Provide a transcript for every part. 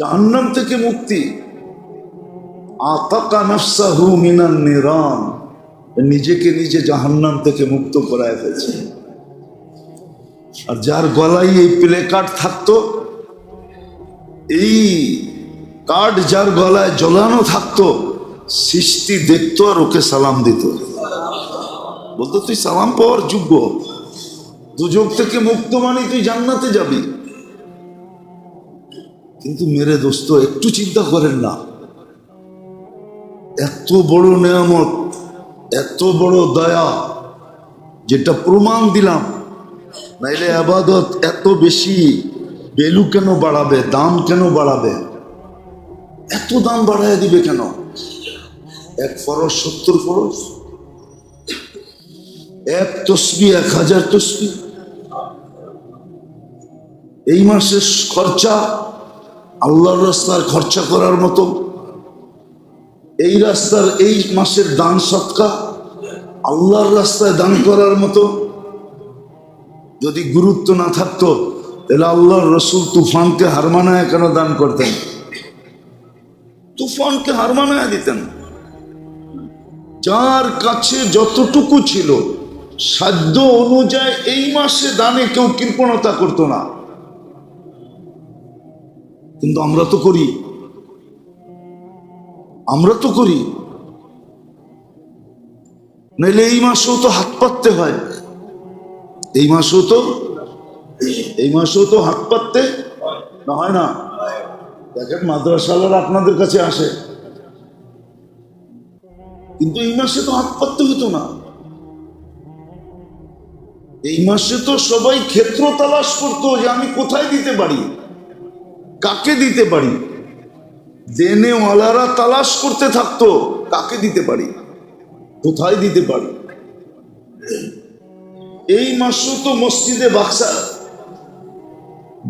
জাহান্নাম থেকে মুক্তি। নিজেকে নিজে জাহান্নাম থেকে মুক্ত করায় ফেলছে। আর যার গলায় এই প্লে কার্ড থাকতো, এই কার্ড যার গলায় জ্বলানো থাকতো, সৃষ্টি দেখতো আর ওকে সালাম দিত। বলতো, তুই সালাম পাওয়ার যোগ্য। দুযোগ থেকে মুক্ত মানে তুই জান্নাতে যাবি। কিন্তু মেরে দোস্ত, একটু চিন্তা করেন না। এত বড় নেয়ামত, এত বড় দয়া, যেটা প্রমাণ দিলাম। নাইলে আবাদত এত বেশি, বেলু কেন বাড়াবে, দাম কেন বাড়াবে? এত দাম বাড়ায় দিবে কেন? এক ফরজ, সত্তর ফরজ? এক তসবি, এক হাজার তসবি? এই মাসের খরচা আল্লাহর রাস্তার খরচা করার মতো। এই রাস্তার এই মাসের দান সৎকা আল্লাহর রাস্তায় দান করার মতো। যদি গুরুত্ব না থাকতো, তাহলে আল্লাহর রসুল তুফানকে হারমানায় কেন দান করতেন? তুফানকে হারমানায় দিতেন। যার কাছে যতটুকু ছিল, সাধ্য অনুযায়ী এই মাসে দানে কেউ কৃপণতা করতো না। কিন্তু আমরা তো করি। আমরা তো করি। নাইলে এই মাসেও তো হাত পাততে হয়। এই মাসেও তো এই মাসেও তো হাত পাততে না হয় না? দেখেন মাদ্রাসালার আপনাদের কাছে আসে। কিন্তু এই মাসে তো হাত পাততে হতো না। এই মাসে তো সবাই ক্ষেত্র তালাশ করতো যে আমি কোথায় দিতে পারি? কাকে দিতে পারি? দেনেওয়ালারা তালাশ করতে থাকতো, কাকে দিতে পারি? কোথায় দিতে পারি? এই মাসও তো মসজিদে বাক্সা।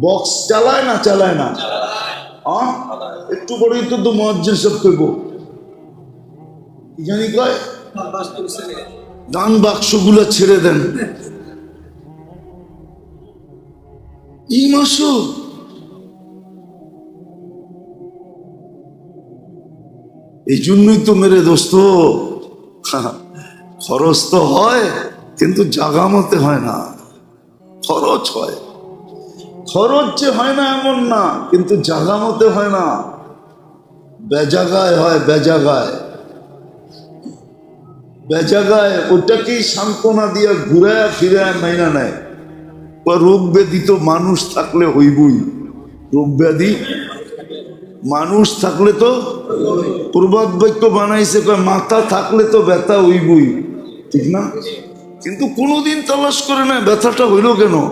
বক্স চালায় না চালায় না? একটু বড়ই তো তো মহাজ্জের সব করব। জানি কয়? দান বাক্সগুলো ছেড়ে দেন। এই মাসও এই জন্যই তো মেরে দোস্ত খরচ তো হয়, কিন্তু জাগা মতে হয় না। খরচ হয়। খরচ যে হয় না এমন না, কিন্তু জাগা মতে হয় না। বেজাগায় হয়, বেজাগায়। বেজাগায়, ওটাকেই সান্ত্বনা দিয়া ঘুরায় ফিরায় মাইনা নেয়। বা রোগ ব্যাধি তো মানুষ থাকলে হইবই। রোগ ব্যাধি মানুষ থাকলে তো প্রবাদ বাক্য বানাইছে, কয়, মাথা থাকলে তো ব্যথা হইবই। ঠিক না? কিন্তু কোনোদিন তালাশ করে না ব্যথাটা হইল কেন?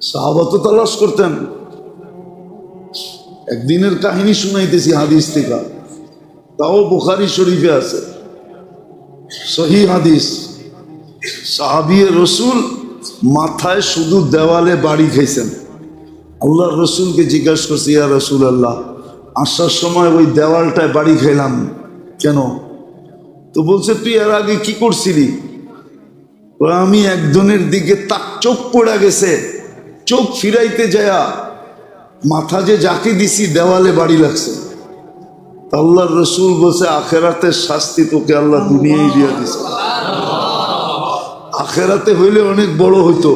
সাহাবা তো তালাশ করতেন। একদিনের কাহিনী শুনাইতেছি হাদিস থেকে। তাও বুখারি শরীফে আছে। সহি হাদিস। সাহাবিয়ে রসুল মাথায় শুধু দেওয়ালে বাড়ি খাইছেন। আল্লাহ রসুলকে জিজ্ঞাসা করছি, ইয়া রসুল আল্লাহ আসার সময় ওই দেওয়ালটায় বাড়ি খাইলাম কেন? তো বলছে, তুই এর আগে কি করছিলি? আমি একজনের দিকে তাক, চোখ পড়ে গেছে। চোখ ফিরাইতে যায়া মাথা যে যাকে দিছি, দেওয়ালে বাড়ি লাগছে। আল্লাহর রসুল বলছে, আখেরাতের শাস্তি তোকে আল্লাহ দুনিয়ায় দিয়া দিছে। আখেরাতে হইলে অনেক বড় হইতো।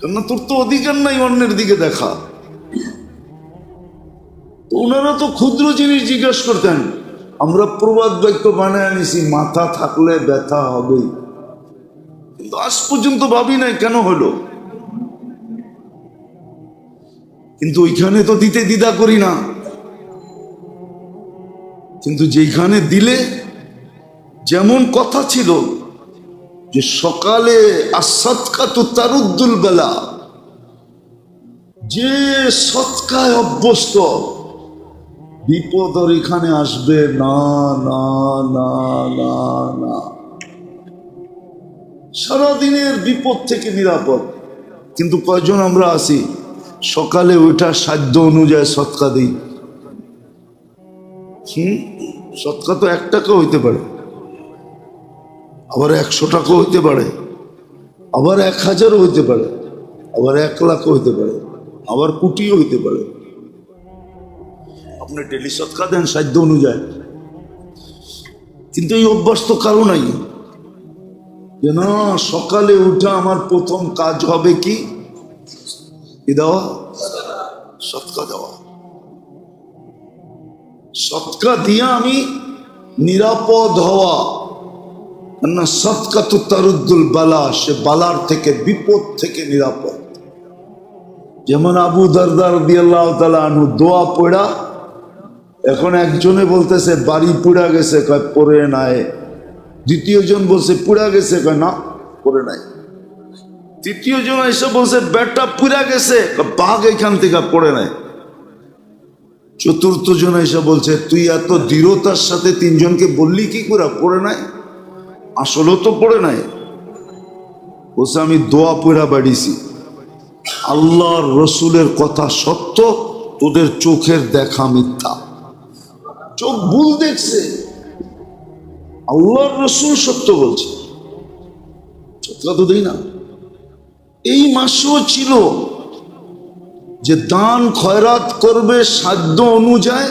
কেননা তোর তো অধিকার নাই অন্যের দিকে দেখা। ওনারা তো ক্ষুদ্র জিনিস জিজ্ঞেস করতেন, আমরা প্রবাদ বাক্য বানায় আনিছি, মাথা থাকলে ব্যথা হবেই। কিন্তু আজ পর্যন্ত ভাবি নাই কেন হলো। কিন্তু ওইখানে তো দিতে দ্বিধা করি না। কিন্তু যেখানে দিলে যেমন কথা ছিল যে সকালে আসৎকা তো তারুদ্দুল বেলা, যে সৎকায় অভ্যস্ত বিপদ আর এখানে আসবে না না না না না। সারাদিনের বিপদ থেকে নিরাপদ। কিন্তু কয়জন আমরা আছি? সকালে ওইটার সাধ্য অনুযায়ী সৎকা দিই। হুম? সৎকা তো এক টাকা হইতে পারে। আবার একশো টাকা হইতে পারে। আবার এক হাজারও হইতে পারে। আবার এক লাখও হইতে পারে। আবার কুটিও হইতে পারে। আপনি ডেলি সৎকা দেন, সাধ্য অনুযায়ী। কিন্তু এই অভ্যাস তো কারও নাই। যে সকালে উঠে আমার প্রথম কাজ হবে কি? কি দেওয়া? সৎকা দেওয়া। সৎকা দিয়ে আমি নিরাপদ হওয়া। না সৎকা তো তারুদ্দুল বালা, সে বালার থেকে, বিপদ থেকে নিরাপদ। যেমন আবু দরদার দিয়াল্লাহ তালা আনু দোয়া পড়া এখন একজনে বলতেছে, বাড়ি পুড়া গেছে, কয় পরে নাই। দ্বিতীয় জন বলছে, পুড়া গেছে, কয়, না, পড়ে নাই। তৃতীয় জন এসে বলছে ব্যাটটা পুড়া গেছে বাঘ এখান থেকে পড়ে নাই। চতুর্থ জন এসে বলছে, তুই এত দৃঢ়তার সাথে তিনজনকে বললি কি করে, পড়ে নাই? আসলেও তো পড়ে নাই। বলছে, আমি দোয়া পড়া বাড়িছি আল্লাহর রসুলের কথা সত্য, তোদের চোখের দেখা মিথ্যা। চোখ ভুল দেখছে। আল্লাহর রসুল সত্য বলছে। সত্য তো দেই না। এই মাসেও ছিল যে দান খয়রাত করবে সাধ্য অনুযায়ী,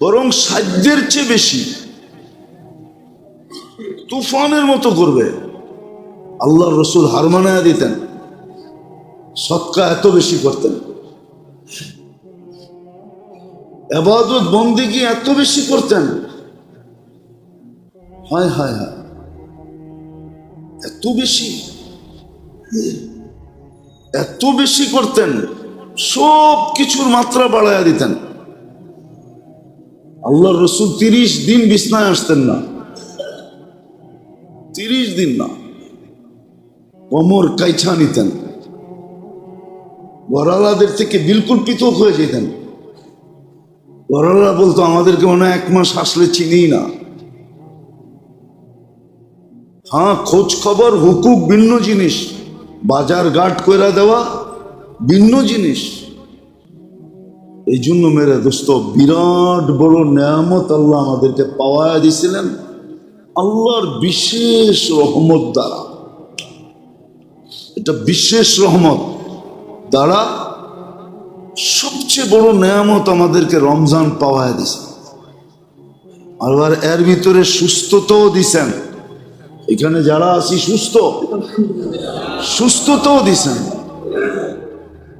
বরং সাধ্যের চেয়ে বেশি তুফানের মতো করবে। আল্লাহর রসুল হারমানায়া দিতেন, সৎকা এত বেশি করতেন। এবাদত বন্দিগি এত বেশি করতেন? হায় হায় হায়। এত বেশি? এত বেশি করতেন সব কিছুর মাত্রা বাড়াইয়া দিতেন। আল্লাহর রসুল তিরিশ দিন বিছনায় আসতেন না। তিরিশ দিন না। কোমর কাইছা নিতেন। বড়ালাদের থেকে বিলকুল পৃথক হয়ে যেতেন। বড়ালা বলতো, আমাদেরকে মনে এক মাস আসলে চিনি না। হ্যাঁ খোঁজ খবর, হুকুক, ভিন্ন জিনিস। বাজার ঘাট কইরা দেওয়া, ভিন্ন জিনিস। এই জন্য মেরে দোস্ত, বিরাট বড় নেয়ামত আল্লাহ আমাদেরকে পাওয়া দিয়েছিলেন আল্লাহর বিশেষ রহমত দ্বারা। এটা বিশেষ রহমত দ্বারা সবচেয়ে বড় নেয়ামত আমাদেরকে রমজান পাওয়া দিছে। আবার এর ভিতরে সুস্থতাও দিছেন। এখানে যারা আছি, সুস্থ। সুস্থতাও দিছেন।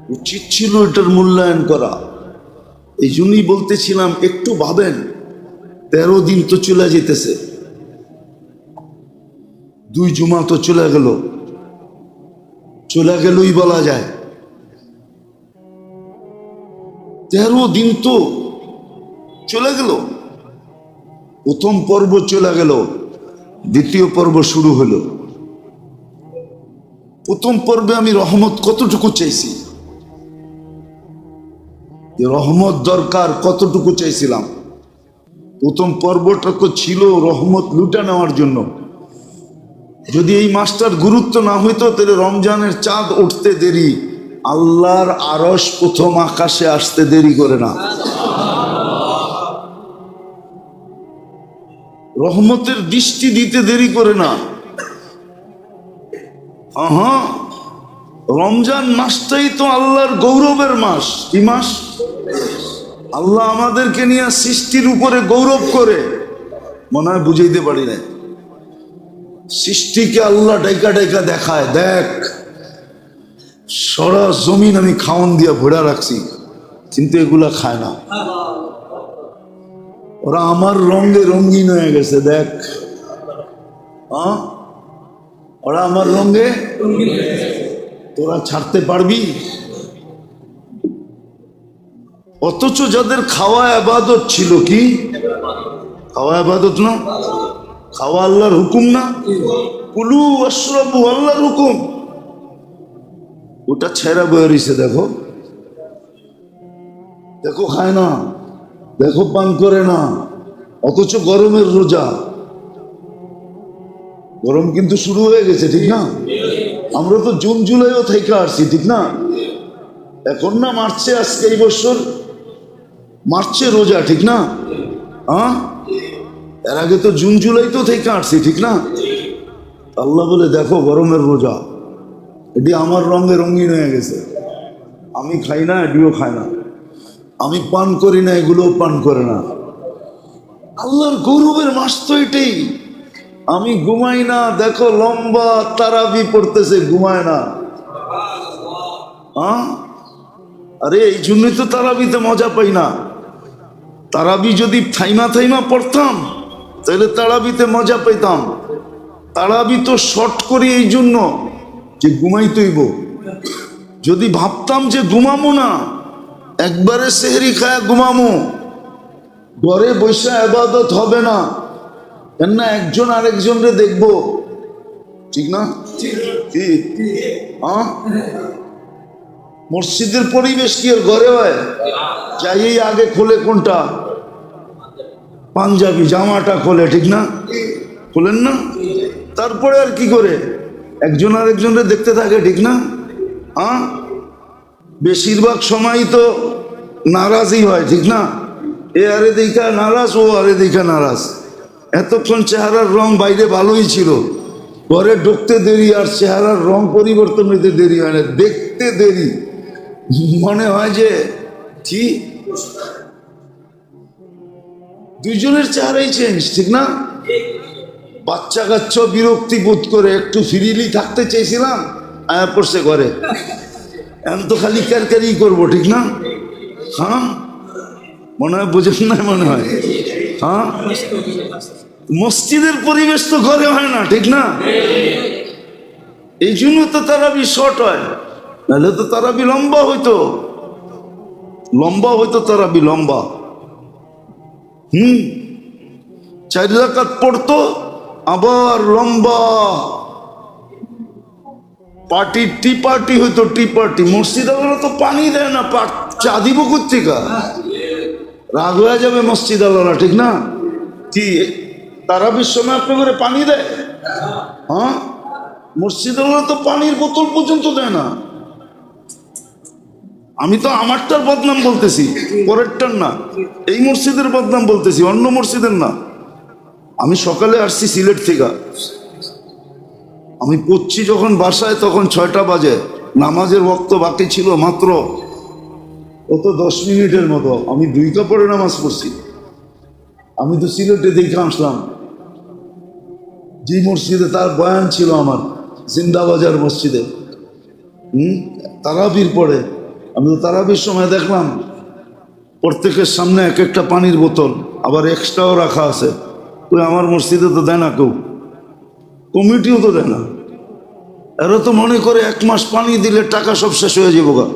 উচিত ছিল এটার মূল্যায়ন করা। এই জন্যই বলতেছিলাম, একটু ভাবেন, তেরো দিন তো চলে যেতেছে। দুই জুমা তো চলে গেল। চলে গেলই বলা যায়। তেরো দিন তো চলে গেল। প্রথম পর্ব চলে গেল, দ্বিতীয় পর্ব শুরু হলো। প্রথম পর্বে আমি রহমত কতটুকু চাইছি? রহমত দরকার কতটুকু চাইছিলাম? প্রথম পর্বটা তো ছিল রহমত লুটা নেওয়ার জন্য। যদি এই মাসটার গুরুত্ব না হইতো, তাহলে রমজানের চাঁদ উঠতে দেরি। আল্লাহর আরস প্রথম আকাশে আসতে দেরি করে না। রহমতের দৃষ্টি দিতে দেরি করে না। রমজান মাসটাই তো আল্লাহর গৌরবের মাস। কি মাস? আল্লাহ আমাদেরকে নিয়ে সৃষ্টির উপরে গৌরব করে। মনে হয় বুঝাইতে পারি না সৃষ্টিকে আল্লাহ ডাইকা ডাইকা দেখায়, দেখ। সরা জমিন আমি খাওয়ান দিয়া ভরা রাখছি, কিন্তু এগুলা খায় না। ওরা আমার রঙে রঙিন হয়ে গেছে, দেখ। হ্যাঁ? ওরা আমার রঙে তোরা ছাড়তে পারবি? অথচ যাদের খাওয়া আবাদত ছিল কি? খাওয়া আবাদত না? খাওয়া আল্লাহর হুকুম না? কুলু অশ্রবু আল্লাহর হুকুম। ওটা ছেঁড়া বয়ে রয়েছে দেখো। দেখো খায় না, দেখো পান করে না, অথচ গরমের রোজা। গরম কিন্তু শুরু হয়ে গেছে, ঠিক না? আমরা তো জুন জুলাইও থেকে আসছি, ঠিক না? এখন না, মার্চে আজকে এই বছর মার্চে রোজা, ঠিক না? হ্যাঁ এর আগে তো জুন জুলাই তো থেকে আসছি, ঠিক না? আল্লাহ বলে, দেখো গরমের রোজা। এটি আমার রঙে রঙিন হয়ে গেছে। আমি খাই না, এটিও খায় না। আমি পান করি না, এগুলোও পান করে না। আল্লাহর গৌরবের মাস তো এটাই। আমি ঘুমাই না, দেখো লম্বা তারাবি পড়তেছে, ঘুমায় না। আরে, এই জন্যই তো তারাবিতে মজা পাই না। তারাবি যদি থাইমা থাইমা পড়তাম, তাহলে তারাবিতে মজা পেতাম তারাবি তো শর্ট করি এই জন্য। যে ঘুমাইতেইব। যদি ভাবতাম যে ঘুমামো না, একবারে সেহরি খায় ঘুমামো। ঘরে বৈশা আবাদত হবে না। কেননা একজন আরেকজনরে দেখব। ঠিক না? মসজিদের পরিবেশ কি আর ঘরে হয়? যাই আগে খোলে কোনটা? পাঞ্জাবি, জামাটা খোলে, ঠিক না? খোলেন না? তারপরে আর কি করে? একজন আরেকজনরে দেখতে থাকে, ঠিক না? হ্যাঁ বেশিরভাগ সময় তো নারাজই হয়, ঠিক না? এ আরে দেখা নারাজ, ও আরে দেখা নারাজ। এতক্ষণ চেহারার রং বাইরে ভালোই ছিল। ঘরে ঢুকতে দেরি আর চেহারার রং পরিবর্তন হইতে দেরি হয় না। দেখতে দেরি। মনে হয় যে, কি? দুইজনের চেহারাই চেঞ্জ ঠিক না? বাচ্চা কাচ্চা বিরক্তি বোধ করে একটু ফ্রিলি থাকতে চেয়েছিলাম, আয়া পড়ছে ঘরে। এখন তো খালি ক্যারক্যারি করব, ঠিক না? হ্যাঁ? মনে হয় বুঝেন না, মনে হয়। হ্যাঁ? মসজিদের পরিবেশ তো ঘরে হয় না, ঠিক না? এই জন্য তো তারাবি শর্ট হয়। নাহলে তো তারাবি লম্বা হইতো। লম্বা হইতো তারাবি, লম্বা। হুম? চার রাকাত পড়তো আবার লম্বা। পার্টি, টি পার্টি হইতো, টি পার্টি। মসজিদে তো পানি দেয় না চা দিব কোথেকা রাগ হয়ে যাবে মসজিদ আল্লাহরা ঠিক না? কি, তারা সময় আপনি করে পানি দেয়? হ্যাঁ? মসজিদ আল্লাহ তো পানির বোতল পর্যন্ত দেয় না। আমি তো আমারটার বদনাম বলতেছি, পরেরটার না। এই মসজিদের বদনাম বলতেছি, অন্য মসজিদের না। আমি সকালে আসছি সিলেট থেকে। আমি পড়ছি যখন বাসায়, তখন ছয়টা বাজে। নামাজের বক্ত বাকি ছিল মাত্র ও তো দশ মিনিটের মতো। আমি দুই কাপড়ে নামাজ পড়ছি। আমি তো সিলেটে দেখে আসলাম। যে মসজিদে তার বয়ান ছিল আমার, জিন্দাবাজার মসজিদে। হুম? তারাবির পরে। আমি তো তারাবির সময় দেখলাম। প্রত্যেকের সামনে এক একটা পানির বোতল, আবার এক্সট্রাও রাখা আছে। ওই আমার মসজিদে তো দেয় না কেউ। কমিটিও তো দেয় না। এরা তো মনে করে এক মাস পানি দিলে টাকা সব শেষ হয়ে যাব গা।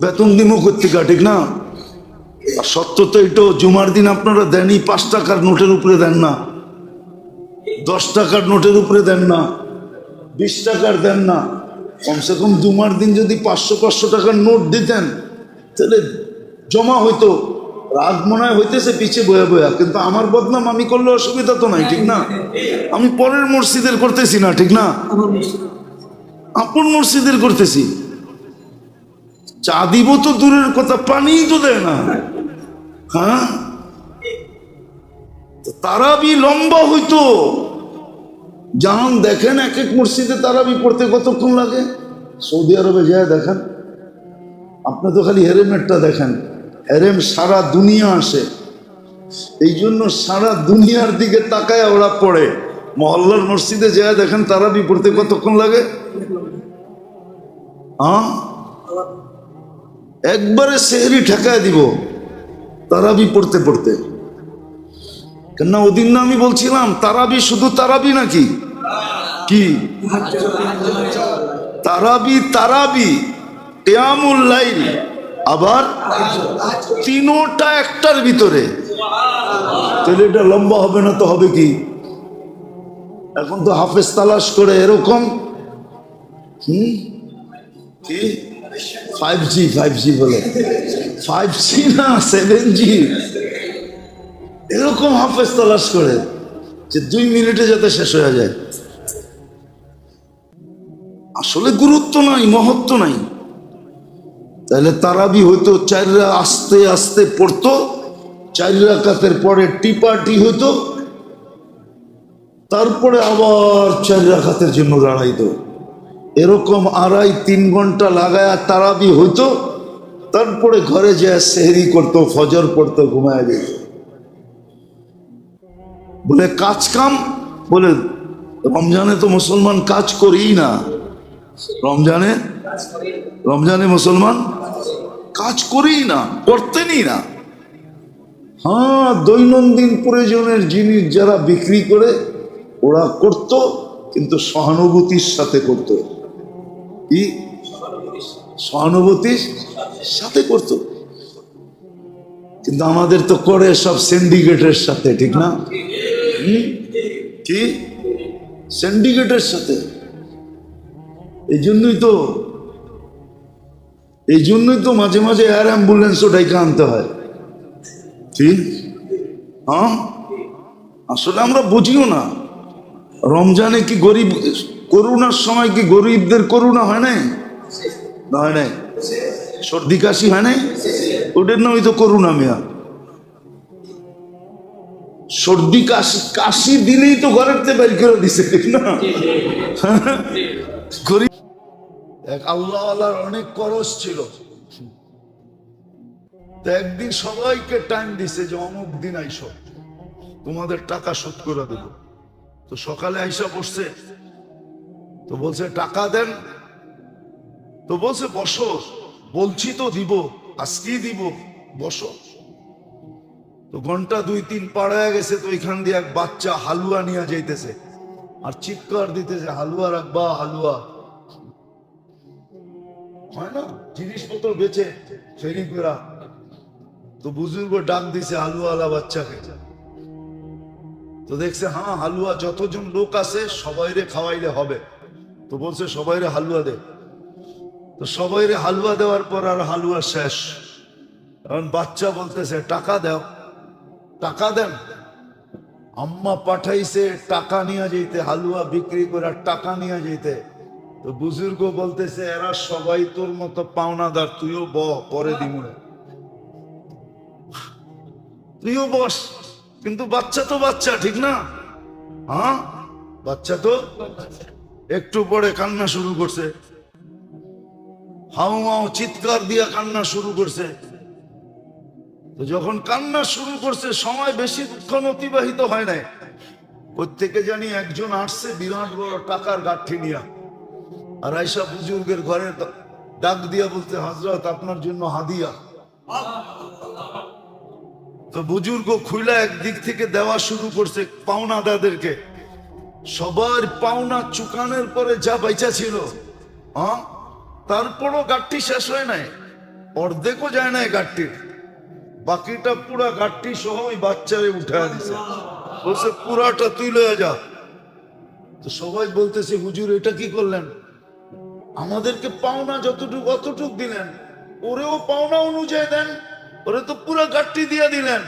বেতন দিমো কর্তিকা, ঠিক না? আর সত্য তো এটাও জুমার দিন আপনারা দেনই, পাঁচ টাকার নোটের উপরে দেন না। দশ টাকার নোটের উপরে দেন না। বিশ টাকার দেন না। কমসে কম জুমার দিন যদি পাঁচশো পাঁচশো টাকার নোট দিতেন, তাহলে জমা হইতো। রাগ মনে হয় হইতেছে পিছিয়ে বয়া বয়া, কিন্তু আমার বদনাম আমি করলে অসুবিধা তো নাই, ঠিক না? আমি পরের মসজিদের করতেছি না, ঠিক না? আপন মসজিদের করতেছি। চা দিব তো দূরের কথা, পানিই তো দেয় না। হ্যাঁ? তারাবি লম্বা হইতো। যখন দেখেন এক এক মসজিদে তারাবি পড়তে কতক্ষণ লাগে? সৌদি আরবে যায় দেখেন। আপনি তো খালি হেরেমেরটা দেখেন। হেরেম সারা দুনিয়া আসে। এই জন্য সারা দুনিয়ার দিকে তাকায় ওরা পড়ে। মহল্লার মসজিদে যায়, দেখেন তারাবি পড়তে কতক্ষণ লাগে? হ্যাঁ? একবারে সেহরি ঠেকায় দিব তারাবি পড়তে পড়তে। কেননা ওদিন না আমি বলছিলাম তারাবি শুধু তারাবি নাকি? কি? তারাবি তারাবি লাইল। আবার তিনোটা একটার ভিতরে। তাহলে এটা লম্বা হবে না তো হবে কি? এখন তো হাফেজ তালাশ করে এরকম। হুম কি? ফাইভ জি ফাইভ জি বলে। ফাইভ জি না সেভেন জি এরকম হাফেজ তালাশ করে যে দুই মিনিটে যাতে শেষ হয়ে যায়। আসলে গুরুত্ব নাই, মহত্ব নাই। তাহলে তারাবি হইতো চাররা আস্তে আস্তে পড়তো চার রাকাতের পরে টিপাটি হইতো তারপরে আবার চার রাকাতের জন্য দাঁড়াইতো। এরকম আড়াই তিন ঘণ্টা লাগায় তারাবি হইতো তারপরে ঘরে যে সেহরি করতো ফজর পড়তো ঘুমায় যেত। বলে কাজ কাম? বলে রমজানে তো মুসলমান কাজ করেই না। রমজানে? রমজানে মুসলমান? কাজ করেই না, করতেনই না। হ্যাঁ দৈনন্দিন প্রয়োজনের জিনিস যারা বিক্রি করে, ওরা করত, কিন্তু সহানুভূতির সাথে করত। কি? সহানুভূতির সাথে করত। কিন্তু আমাদের তো করে সব সিন্ডিকেটের সাথে, ঠিক না? কি? সিন্ডিকেটের সাথে। এই জন্যই তো এই জন্যই তো মাঝে মাঝে এয়ার অ্যাম্বুলেন্সও ডাইকে আনতে হয়। ঠিক হ্যাঁ? আসলে আমরা বুঝিও না। রমজানে কি গরিব করোনার সময় কি গরিবদের করোনা হয় নাই? না হয় নাই। সর্দি কাশি হয় নাই? ওটার নামই তো করোনা মিয়া। সর্দি কাশি কাশি দিলেই তো ঘরের থেকে বের করে দিছে না? গরিব এক আল্লাহ আল্লাহর অনেক করস ছিল। তো একদিন সবাইকে টাইম দিছে যে, অমুক দিন আইসো, তোমাদের টাকা শোধ করে দেব। তো সকালে আইসা বসছে। তো বলছে, টাকা দেন। তো বলছে, বসো, বলছি তো দিব, আজকেই দিব, বসো। তো ঘণ্টা দুই তিন পাড়ায় গেছে, তো এখান দিয়ে এক বাচ্চা হালুয়া নিয়ে যাইতেছে। আর চিৎকার দিতেছে, হালুয়া রাখবা, হালুয়া। হয় না? জিনিসপত্র বেচে ফেরি করা তো বুজুর্গ ডাক দিছে হালুয়ালা বাচ্চাকে। তো দেখছে হ্যাঁ হালুয়া যতজন লোক আছে, সবাইরে খাওয়াইলে হবে। তো বলছে, সবাইরে হালুয়া দে। তো সবাইরে হালুয়া দেওয়ার পর আর হালুয়া শেষ। এখন বাচ্চা বলতেছে, টাকা দাও। টাকা দেন? আম্মা পাঠাইছে টাকা নিয়ে যেতে হালুয়া বিক্রি করে টাকা নিয়ে যেতে তো বুজুর্গ বলতেছে, এরা সবাই তোর মতো পাওনাদার, তুইও ব, পরে দিমুড়ে তুইও বস, কিন্তু বাচ্চা তো বাচ্চা, ঠিক না? হ্যাঁ? বাচ্চা তো? একটু পরে কান্না শুরু করছে। হাউ মাও চিৎকার দিয়া কান্না শুরু করছে। তো যখন কান্না শুরু করছে, সময় বেশি দুঃখন অতিবাহিত হয় নাই। প্রত্যেকে জানি একজন আসছে, বিরাট বড় টাকার গাঠি নিয়া। আর আইসা বুজুর্গের ঘরে ডাক দিয়া বলতে হজরত আপনার জন্য হাদিয়া। তো বুজুর্গ খুইলা একদিক থেকে দেওয়া শুরু করছে পাওনাদারদেরকে সবার পাওনা চুকানের পরে যা বাইচা ছিল হ্যাঁ তারপরও গাঠটি শেষ হয় নাই, অর্ধেকও যায় নাই গাঠটির বাকিটা পুরা গাঠটি সহ ওই বাচ্চারে উঠা দিছে। বলছে, পুরাটা তুই লয়ে যা। তো সবাই বলতেছে, হুজুর, এটা কি করলেন? আমাদেরকে পাওনা যতটুকু, অতটুক দিলেন। ওরেও পাওনা অনুযায়ী দেন, ওরে তো পুরো গাঠটি দিয়ে দিলেন।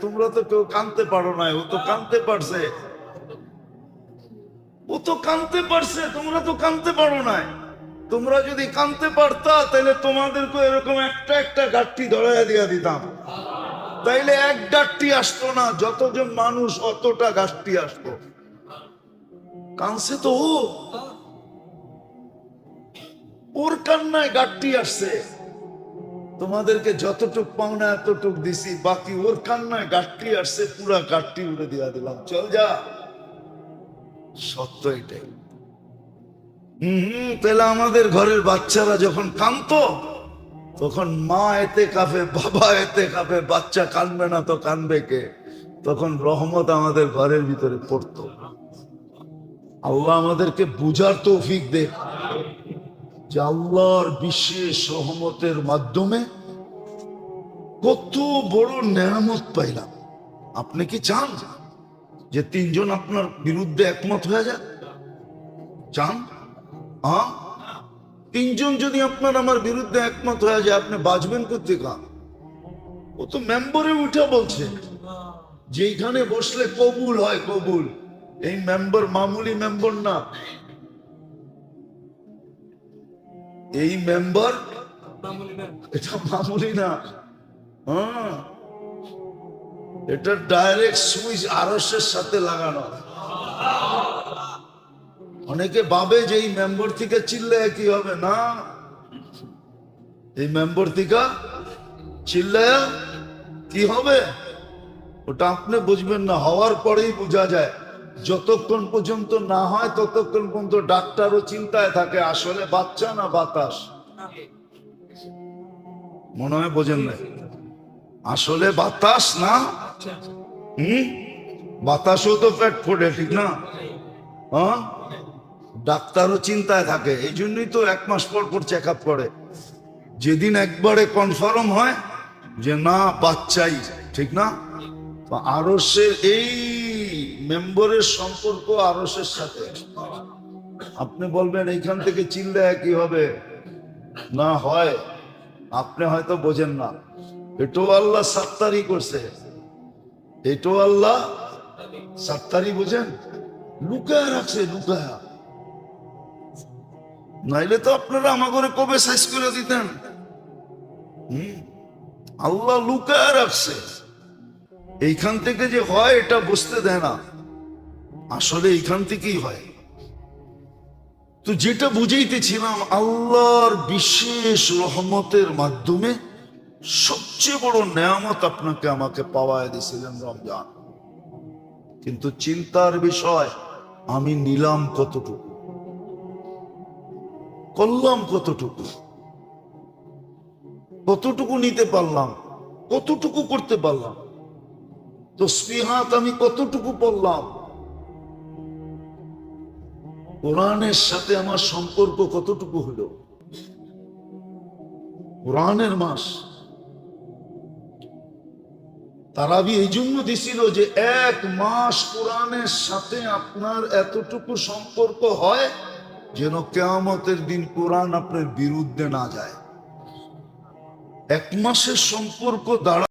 তোমরা তো কেউ কানতে পারো না ও তো কানতে পারছে। ও তো কানতে পারছে, তোমরা তো কানতে পারো না তোমরা যদি কানতে পারতা, তাহলে তোমাদেরকে এরকম একটা একটা গাঠটি ধরাইয়া দিয়া দিতাম। তাইলে এক গাঠটি আসতো না, যতজন মানুষ অতটা গাঠটি আসতো। কানছে তো ও। ওর কান্নায় গাঠটি আসছে। তোমাদেরকে যতটুক পাওনা এতটুক দিছি, বাকি ওর কান্নায় গাঠটি আসছে, পুরা গাঠটি উড়ে দিয়া দিলাম। চল যা। সত্য এটাই। হম তাহলে আমাদের ঘরের বাচ্চারা যখন কানতো তখন মা এতে কাঁপে, বাবা এতে কাঁপে, বাচ্চা কানবে না তো কানবে কে? তখন রহমত আমাদের ঘরের ভিতরে পড়তো। আল্লাহ আমাদেরকে বুঝার তৌফিক দেখ যে আল্লাহর বিশেষ রহমতের মাধ্যমে কত বড় নেয়ামত পাইলাম। আপনি কি চান যে তিনজন আপনার বিরুদ্ধে একমত হয়ে যাক? চান? হ্যাঁ? তিনজন যদি আপনার আমার বিরুদ্ধে একমত হয়ে যায়, আপনি বাঁচবেন কোথেকা ও তো মেম্বারে উঠে বলছে যেখানে বসলে কবুল হয় কবুল। এই মেম্বার মামুলি মেম্বার না। এই মেম্বার এটা মামুলি না। হ্যাঁ। এটা ডাইরেক্ট সুইচ আরসের সাথে লাগানো। অনেকে ভাবে যে এই মেম্বার থেকে চিল্লে কি হবে, না। এই মেম্বার থেকে চিল্লায়া কি হবে? ওটা আপনি বুঝবেন না। হওয়ার পরেই বোঝা যায়। যতক্ষণ পর্যন্ত না হয়, ততক্ষণ পর্যন্ত ডাক্তারও চিন্তায় থাকে, আসলে বাচ্চা না বাতাস? মনে হয় বোঝেন না আসলে বাতাস না? হুম? বাতাসও তো পেট ফোটে, ঠিক না? হ্যাঁ? ডাক্তারও চিন্তায় থাকে, এই জন্যই তো এক মাস পর পর চেক আপ করে। যেদিন একবারে কনফার্ম হয় যে না, বাচ্চাই, ঠিক না? তো আরসের এই মেম্বরের সম্পর্ক আরসের সাথে। আপনি বলবেন, এইখান থেকে চিল্লে কি হবে? না, হয়। আপনি হয়তো বোঝেন না। এটাও আল্লাহ সাত্তারি করছে। এটাও আল্লাহ সাত্তারি বোঝেন? লুকায় রাখছে, লুকায়। নাইলে তো আপনারা আমাকে কবে সাইজ করে দিতেন? হুম? আল্লাহ লুকায় রাখছে। এইখান থেকে যে হয়, এটা বুঝতে দেয় না। আসলে এখান থেকেই হয়। তো যেটা বুঝাইতেছিলাম, আল্লাহর বিশেষ রহমতের মাধ্যমে সবচেয়ে বড় নেয়ামত আপনাকে আমাকে পাওয়ায় দিয়েছিলেন রমজান। কিন্তু চিন্তার বিষয়, আমি নিলাম কতটুকু? করলাম কতটুকু? কতটুকু নিতে পারলাম? কতটুকু করতে পারলাম? তো স্পৃহাত আমি কতটুকু পড়লাম? কোরআনের সাথে আমার সম্পর্ক কতটুকু হলো? কোরআনের মাস। তারাবি এই জন্য দিছিল যে এক মাস কোরআনের সাথে আপনার এতটুকু সম্পর্ক হয় যেন কেয়ামতের দিন কোরআন আপনার বিরুদ্ধে না যায়। এক মাসের সম্পর্ক দাঁড়া